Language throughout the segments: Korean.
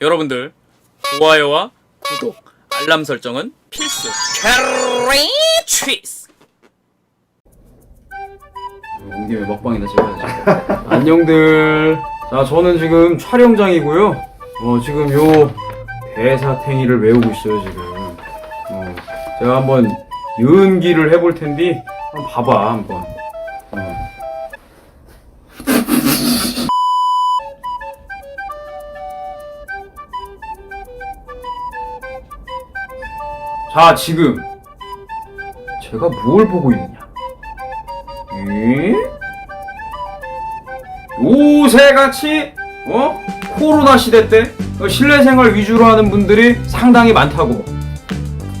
여러분들 좋아요와 구독, 알람 설정은 필수. 캐리 치스. 온 김에 먹방이나 찍어야지. 안녕들. 자, 저는 지금 촬영장이고요. 어, 지금 요 대사탱이를 외우고 있어요, 지금. 어, 제가 한번 연기를 해볼 텐데, 한번 봐봐, 한번. 자, 지금 제가 뭘 보고 있느냐? 에? 요새같이 어 코로나 시대 때 어, 실내 생활 위주로 하는 분들이 상당히 많다고.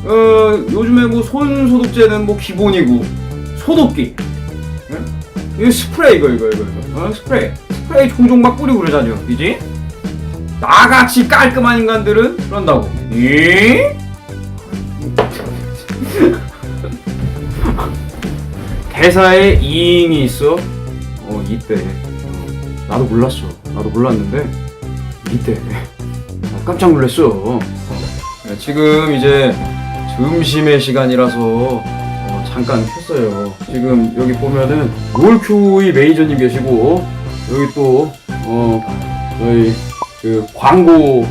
어 요즘에 뭐손 소독제는 뭐 기본이고 소독기, 예? 이거 스프레이 이거 이거 이거 어, 스프레이 스프레이 종종 막 뿌리고 그러자죠, 이지? 나같이 깔끔한 인간들은 그런다고. 예? 대사에 이잉이 있어. 어 이때. 어, 나도 몰랐어. 나도 몰랐는데 이때. 나 깜짝 놀랐어. 어. 네, 지금 이제 점심의 시간이라서 어, 잠깐 켰어요. 지금 여기 보면은 롤큐의 매니저님 계시고 여기 또 어, 저희 그 광고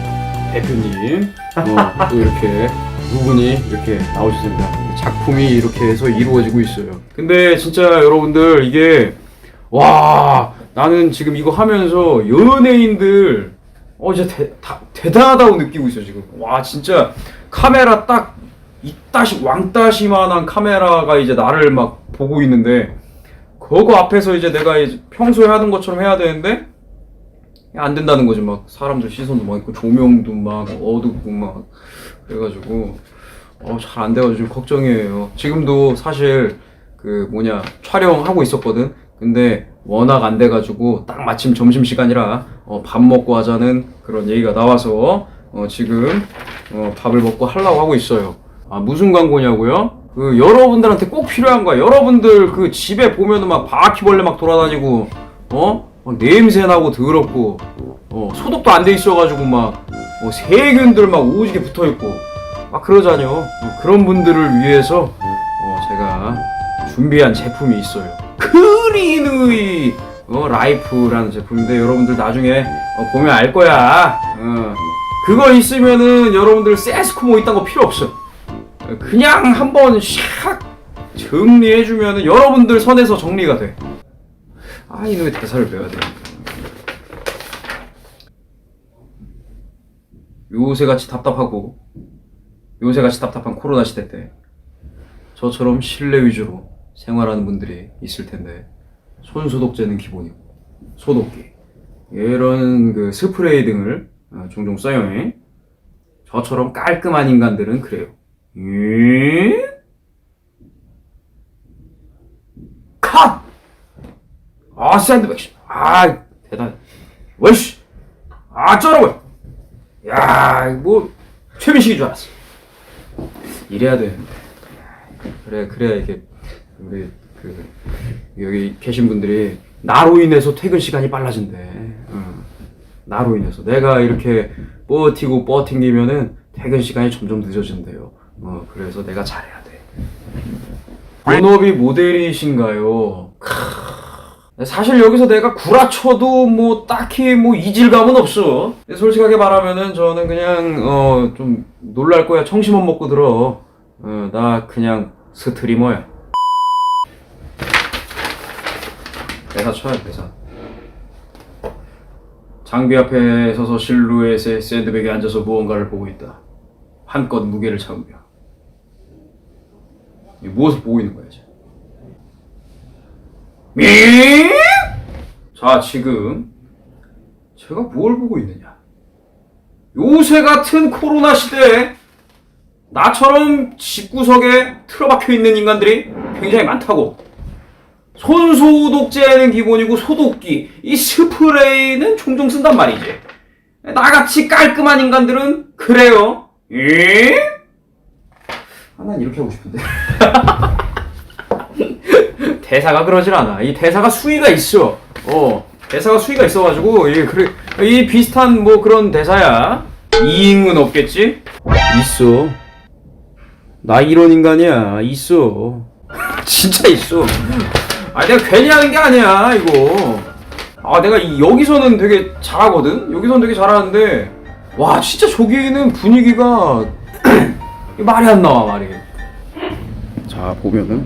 대표님 어, 또 이렇게 두 분이 이렇게 나오셨습니다. 작품이 이렇게 해서 이루어지고 있어요. 근데 진짜 여러분들 이게 와 나는 지금 이거 하면서 연예인들 어 이제 대, 다, 대단하다고 느끼고 있어요 지금. 와 진짜 카메라 딱 이따시 왕따시만한 카메라가 이제 나를 막 보고 있는데 그거 앞에서 이제 내가 이제 평소에 하던 것처럼 해야 되는데 안 된다는 거지 막 사람들 시선도 막 있고 조명도 막 어둡고 막 그래가지고 어, 잘 안 돼가지고 좀 걱정이에요. 지금도 사실 그 뭐냐 촬영하고 있었거든. 근데 워낙 안 돼가지고 딱 마침 점심 시간이라 어, 밥 먹고 하자는 그런 얘기가 나와서 어, 지금 어, 밥을 먹고 하려고 하고 있어요. 아 무슨 광고냐고요? 그 여러분들한테 꼭 필요한 거야. 여러분들 그 집에 보면은 막 바퀴벌레 막 돌아다니고 어? 막 냄새 나고 더럽고 어, 소독도 안 돼 있어가지고 막 어, 세균들 막 오지게 붙어 있고 막 그러자뇨. 어, 그런 분들을 위해서 어, 제가 준비한 제품이 있어요. 크린의 어, 라이프라는 제품인데 여러분들 나중에 어, 보면 알 거야. 어, 그거 있으면은 여러분들 세스코 뭐 이딴 거 필요 없어. 어, 그냥 한번 샥 정리해주면은 여러분들 선에서 정리가 돼. 아 이놈의 대사를 배워야 돼. 요새같이 답답하고 요새같이 답답한 코로나 시대 때 저처럼 실내 위주로 생활하는 분들이 있을 텐데 손 소독제는 기본이고 소독기 이런 그 스프레이 등을 어, 종종 써요. 저처럼 깔끔한 인간들은 그래요. 예? 컷! 아 샌드백신 아 대단 왜씨 아 쩔어봐 야 뭐 최민식인 줄 알았어. 이래야 되는데. 그래 그래야 이게 우리 그 여기 계신 분들이 나로 인해서 퇴근 시간이 빨라진대. 어. 나로 인해서. 내가 이렇게 버티고 버팅기면은 퇴근 시간이 점점 늦어진대요. 어 그래서 내가 잘해야 돼. 본업이 모델이신가요? 크... 사실 여기서 내가 구라쳐도 뭐 딱히 뭐 이질감은 없어. 솔직하게 말하면은 저는 그냥 어 좀 놀랄 거야. 청심원 먹고 들어. 어, 나 그냥 스트리머야. 대사 쳐야 대사. 장비 앞에 서서 실루엣의 샌드백에 앉아서 무언가를 보고 있다. 한껏 무게를 참으며. 이 무엇을 보고 있는 거야, 이제? 미? 자, 지금 제가 뭘 보고 있느냐? 요새 같은 코로나 시대에 나처럼 집구석에 틀어박혀 있는 인간들이 굉장히 많다고. 손소독제는 기본이고 소독기, 이 스프레이는 종종 쓴단 말이지. 나같이 깔끔한 인간들은 그래요. 예? 아, 난 이렇게 하고 싶은데. 대사가 그러질 않아. 이 대사가 수위가 있어. 어, 대사가 수위가 있어가지고 이 그래 이 비슷한 뭐 그런 대사야. 이익은 없겠지? 있어. 나 이런 인간이야. 있어. 진짜 있어. 아 내가 괜히 하는 게 아니야 이거. 아 내가 이- 여기서는 되게 잘하거든. 여기서는 되게 잘하는데 와 진짜 저기는 분위기가 말이 안 나와 말이. 자 보면은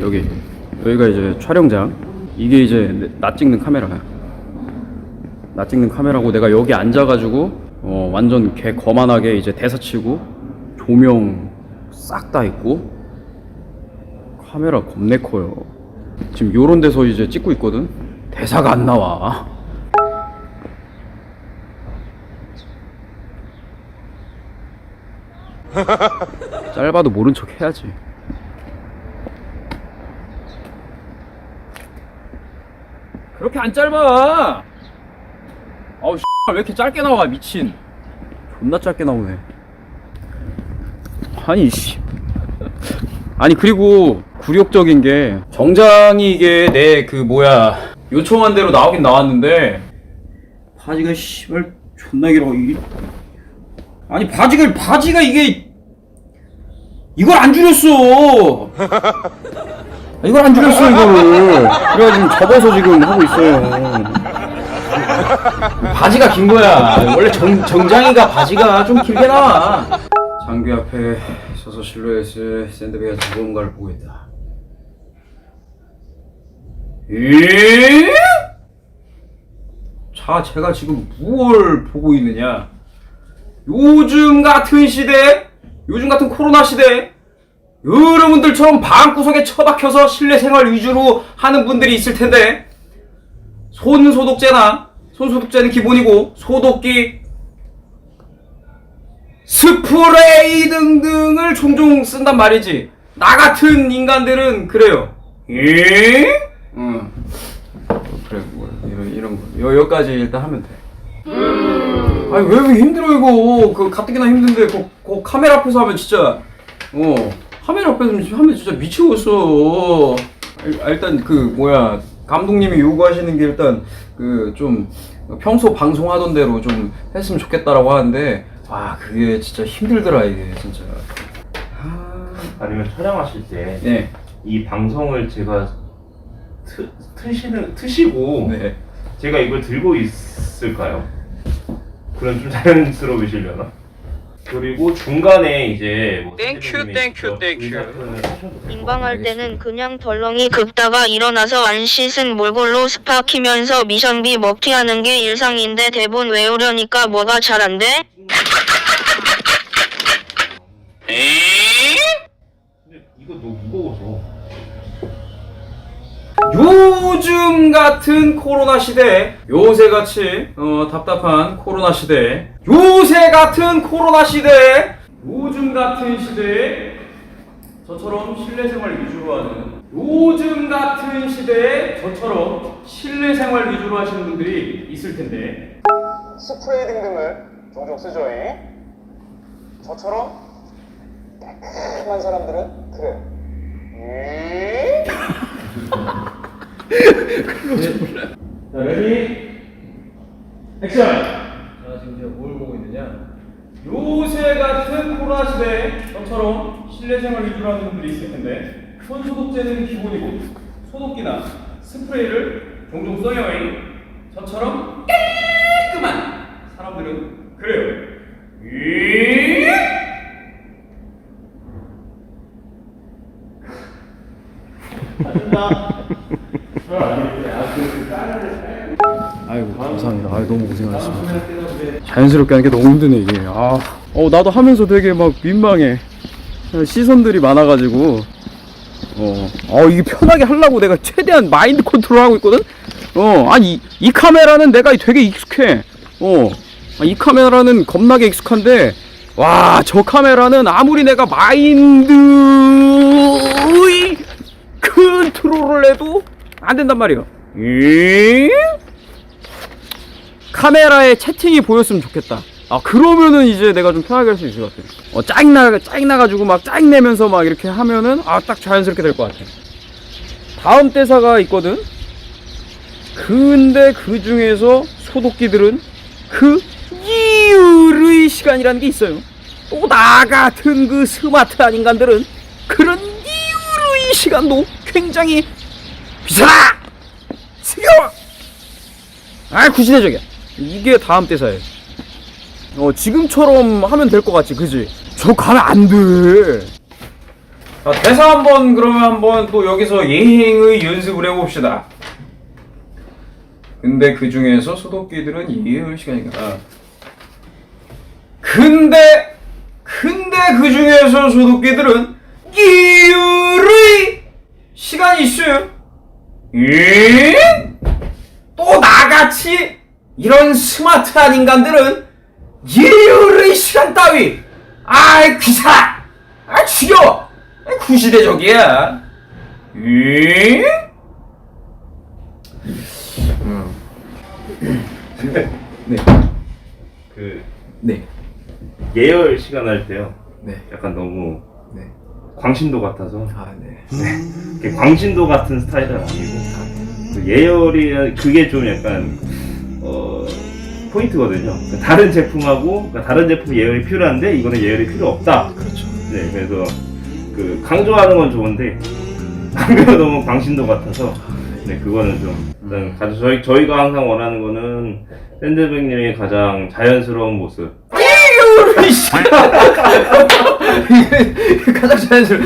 여기 여기가 이제 촬영장. 이게 이제 나 찍는 카메라야. 나 찍는 카메라고 내가 여기 앉아가지고 어, 완전 개 거만하게 이제 대사 치고 조명 싹 다 있고 카메라 겁내 커요. 지금 요런 데서 이제 찍고 있거든. 대사가 안 나와. 짧아도 모른 척 해야지. 그렇게 안 짧아. 아우 왜 이렇게 짧게 나와 미친. 존나 짧게 나오네. 아니 씨. 아니 그리고 굴욕적인 게 정장이 이게 내 그 뭐야 요청한 대로 나오긴 나왔는데 바지가 씨발 존나 길어 아니 바지가 바지가 이게 이걸 안 줄였어 이걸 안 줄였어 이거를 그래가 지금 접어서 지금 하고 있어요 바지가 긴 거야 원래 정, 정장이가 바지가 좀 길게 나와 장비 앞에 서서 실루엣을 샌드백에 무언가를 보고 있다. 에? 자, 제가 지금 무엇을 보고 있느냐? 요즘 같은 시대, 요즘 같은 코로나 시대, 여러분들처럼 방구석에 처박혀서 실내 생활 위주로 하는 분들이 있을 텐데, 손 소독제나, 손 소독제는 기본이고, 소독기, 스프레이 등등을 종종 쓴단 말이지. 나 같은 인간들은 그래요. 예? 응. 그래, 뭐, 이런, 이런 거. 여, 여기까지 일단 하면 돼. 아니, 왜, 왜 힘들어, 이거. 그, 가뜩이나 힘든데, 그, 그 카메라 앞에서 하면 진짜, 어, 카메라 앞에서 하면 진짜 미치겠어. 아, 일단, 그, 뭐야, 감독님이 요구하시는 게 일단, 그, 좀, 평소 방송하던 대로 좀 했으면 좋겠다라고 하는데, 와, 그게 진짜 힘들더라, 이게, 진짜. 아, 아니면 촬영하실 때 이 네. 방송을 제가 트, 트시는 트시고 네. 제가 이걸 들고 있을까요? 그럼 좀 자연스러우시려나? 그리고 중간에 이제 뭐 땡큐, 땡큐, 땡큐. 인방할 때는 그냥 덜렁이 긁다가 일어나서 안 씻은 몰골로 스파 키면서 미션비 먹튀하는 게 일상인데 대본 외우려니까 뭐가 잘 안 돼? 요즘 같은 코로나 시대, 요새 같이 어, 답답한 코로나 시대, 요새 같은 코로나 시대, 요즘 같은 시대에 저처럼 실내 생활 위주로 하는 요즘 같은 시대에 저처럼 실내 생활 위주로 하시는 분들이 있을 텐데 스프레이 등등을 종종 쓰죠. 잉? 저처럼 깔끔한 사람들은 그래 요. 잉? 자, 레디 액션! 자, 지금 제가 뭘 보고 있느냐? 요새 같은 코로나 시대에 저처럼 실내 생활 위주로 하는 분들이 있을 텐데 손 소독제는 기본이고 소독기나 스프레이를 종종 써요. 저처럼 깔끔한 사람들은 그래요. 이 아이고 감사합니다. 아이 너무 고생하셨습니다. 자연스럽게 하는 게 너무 힘드네 이게. 아, 어 나도 하면서 되게 막 민망해. 시선들이 많아가지고. 어, 어 이게 편하게 하려고 내가 최대한 마인드 컨트롤 하고 있거든. 어, 아니 이, 이 카메라는 내가 되게 익숙해. 어, 아, 이 카메라는 겁나게 익숙한데. 와, 저 카메라는 아무리 내가 마인드 컨트롤을 해도 안 된단 말이야. 잉? 카메라에 채팅이 보였으면 좋겠다. 아 그러면은 이제 내가 좀 편하게 할 수 있을 것 같아. 어 짜증나 짜증나가지고 막 짜증내면서 막 이렇게 하면은 아 딱 자연스럽게 될 것 같아. 다음 대사가 있거든. 근데 그 중에서 소독기들은 그 이유 시간이라는 게 있어요. 또 나 같은 그 스마트한 인간들은 그런 이유로 이 시간도 굉장히 비싸다! 지겨워! 아, 구시대적이야. 이게 다음 대사예요. 어, 지금처럼 하면 될 것 같지, 그지? 저 가면 안 돼. 자, 대사 한번 그러면 한번 또 여기서 예행의 연습을 해봅시다. 근데 그 중에서 소독기들은 예열 시간이니까. 아. 근데 근데 그 중에서 소독기들은 예열의 시간이 있어요. 예? 또 나같이 이런 스마트한 인간들은 예열의 시간 따위. 아이 귀찮아. 아 아, 구시대적이야. 예? 네, 그 네, 예열 시간 할 때요. 네, 약간 너무 네. 광신도 같아서. 아, 네. 이렇게 광신도 같은 스타일은 아니고 그 예열이 그게 좀 약간 어 포인트거든요. 그러니까 다른 제품하고 그러니까 다른 제품 예열이 필요한데 이거는 예열이 필요 없다. 그렇죠. 네, 그래서 그 강조하는 건 좋은데 강조가 너무 광신도 같아서 네 그거는 좀 일단 가장 저희 저희가 항상 원하는 거는 샌드백님의 가장 자연스러운 모습. 가장 자연스러워.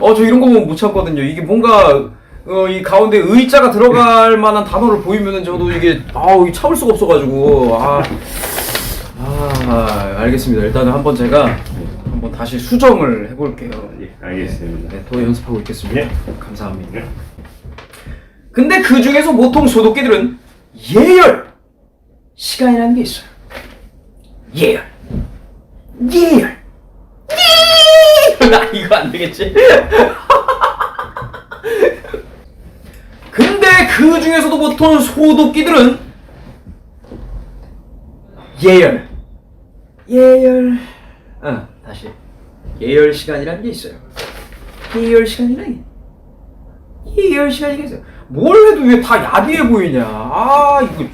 어, 저 이런 거 보면 못 참거든요. 이게 뭔가, 어, 이 가운데 의자가 들어갈 만한 단어를 보이면은 저도 이게, 아우, 참을 수가 없어가지고, 아. 아, 알겠습니다. 일단은 한번 제가 한번 다시 수정을 해볼게요. 예, 알겠습니다. 네, 더 연습하고 있겠습니다. 예. 감사합니다. 예. 근데 그 중에서 보통 소독기들은 예열 시간이라는 게 있어요. 예열, 예열, 예열. 나 이거 안 되겠지? 근데 그 중에서도 보통 소독기들은 예열, 예열. 아 다시 예열 시간이라는 게 있어요. 예열 시간이라는 게. 이 10시간이 있어요. 뭘 해도 왜 다 야비해 보이냐. 아, 이거.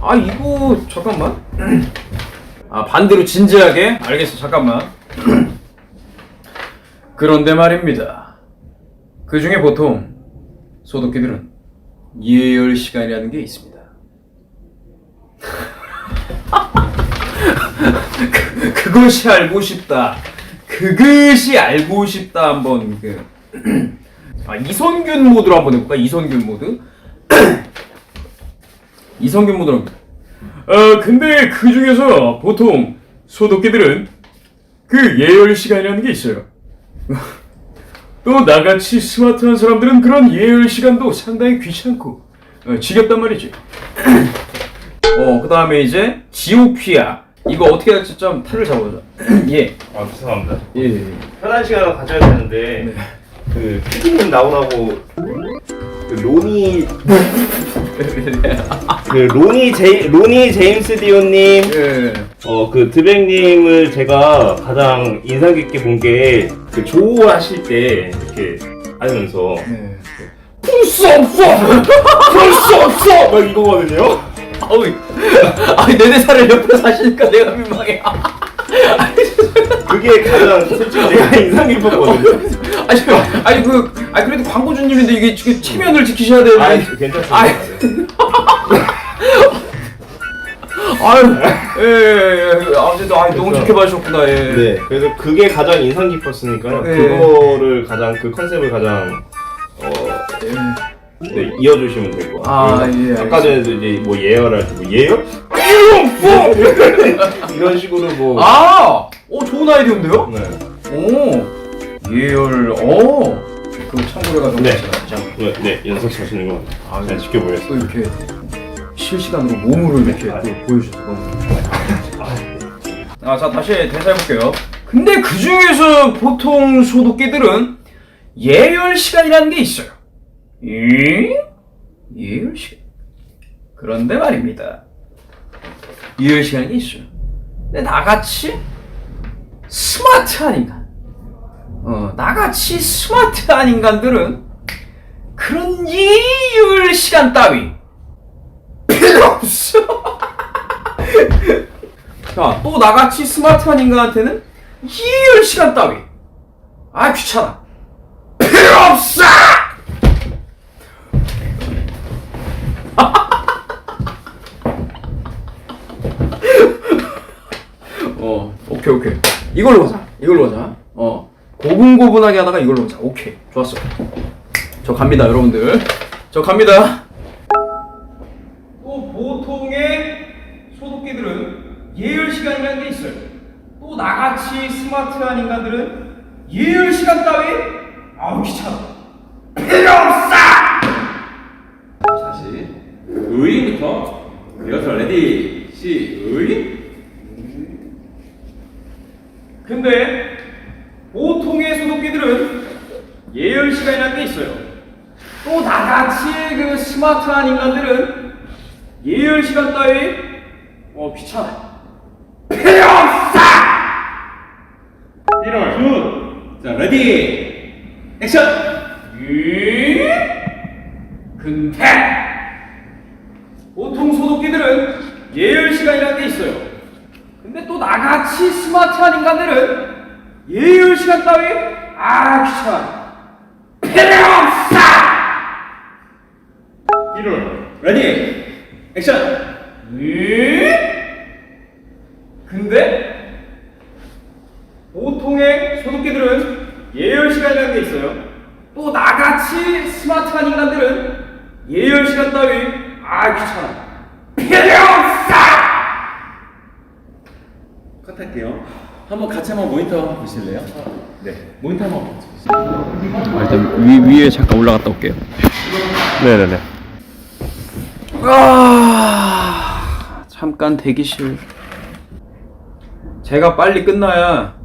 아, 이거. 잠깐만. 아, 반대로 진지하게? 알겠어, 잠깐만. 그런데 말입니다. 그 중에 보통 소독기들은 예열 시간이라는 게 있습니다. 그, 그것이 알고 싶다. 그것이 알고 싶다. 한번 그. 아, 이선균 모드로 한번 해볼까? 이선균 모드? 이선균 모드로. 어, 근데 그 중에서 보통 소독기들은 그 예열 시간이라는 게 있어요. 또 나같이 스마트한 사람들은 그런 예열 시간도 상당히 귀찮고 어, 지겹단 말이지. 어, 그 다음에 이제 지오피아. 이거 어떻게 할지 좀 틀을 잡아보자. 예. 아 죄송합니다. 예, 예. 편한 시간을 가져야 되는데 그 피디님 나오라고 그 로니 그 로니 제이 로니 제임스 디오님 예. 어 그 드백님을 제가 가장 인상 깊게 본 게 그 조우하실 때 이렇게 하면서 예. 풀수 없어 풀수 없어 막 이거거든요. 아우, 아니 내 대사를 옆에서 하시니까 내가 민망해. 그게 가장 솔직히 제가 인상 깊었거든요. 아니, 아니 그, 아니 그래도 광고주님인데 이게 지금 체면을 지키셔야 되는데. 아 괜찮습니다. 아이. 아유, 예, 예, 예. 아무튼 아, 너무 좋게 봐주셨구나. 예. 네, 그래서 그게 가장 인상 깊었으니까요. 네. 그거를 가장 그 컨셉을 가장 어 예. 네, 이어주시면 될것 아, 같아요. 예, 아까 전에도 이제 뭐 예열할 때뭐 예열? 이런 식으로 뭐 아, 오 좋은 아이디어인데요? 네. 오, 예열, 오, 그 참고해가지고 네. 네, 네, 연습하시는 거 아, 잘 네. 지켜보겠습니다. 또 이렇게 실시간으로 몸으로 이렇게 아, 또 보여주셔서 너무 아, 자 다시 대사 해볼게요. 근데 그 중에서 보통 소독기들은 예열 시간이라는 게 있어요. 예? 예열 시간. 그런데 말입니다. 예열 시간이 있어요. 근데 나같이 스마트한 인간, 어, 나같이 스마트한 인간들은 그런 예열 시간 따위 필요 없어. 자, 또 나같이 스마트한 인간한테는 이열 시간 따위. 아, 귀찮아. 필요 없어! 어, 오케이, 오케이. 이걸로 가자. 이걸로 가자. 어, 고분고분하게 하다가 이걸로 가자. 오케이. 좋았어. 저 갑니다, 여러분들. 저 갑니다. 또 보통의 소독기들은 게 있어요. 또 나같이 스마트한 인간들은 예열 시간 따위 아우 귀찮아. 필요 없어. 다시 의인부터 리허설 레디 시 의인 근데 보통의 소독기들은 예열 시간이라는 게 있어요. 또 나같이 그 스마트한 인간들은 예열 시간 따위 어 귀찮아. 필요 없어. 1월 자 레디 액션 이? 근데 보통 소독기들은 예열 시간이라는 게 있어요. 근데 또 나같이 스마트한 인간들은 예열 시간 따위 아 귀찮아. 필요 없어. 1월 레디 액션 이? 근데 보통의 소독기들은 예열 시간이라는 게 있어요. 또 나같이 스마트한 인간들은 예열 시간 따위 아 귀찮아. 필요 없어. 컷할게요 한번 같이 한번 모니터 보실래요? 네 모니터 한번 아, 일단 위 위에 잠깐 올라갔다 올게요. 네네네. 아 잠깐 대기실. 제가 빨리 끝나야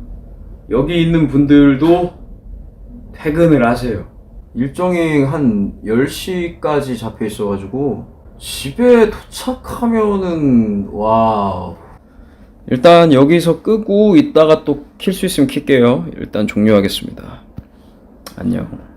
여기 있는 분들도 퇴근을 하세요. 일정이 한 10시까지 잡혀 있어가지고 집에 도착하면은 와 일단 여기서 끄고 이따가 또 킬 수 있으면 킬게요. 일단 종료하겠습니다. 안녕.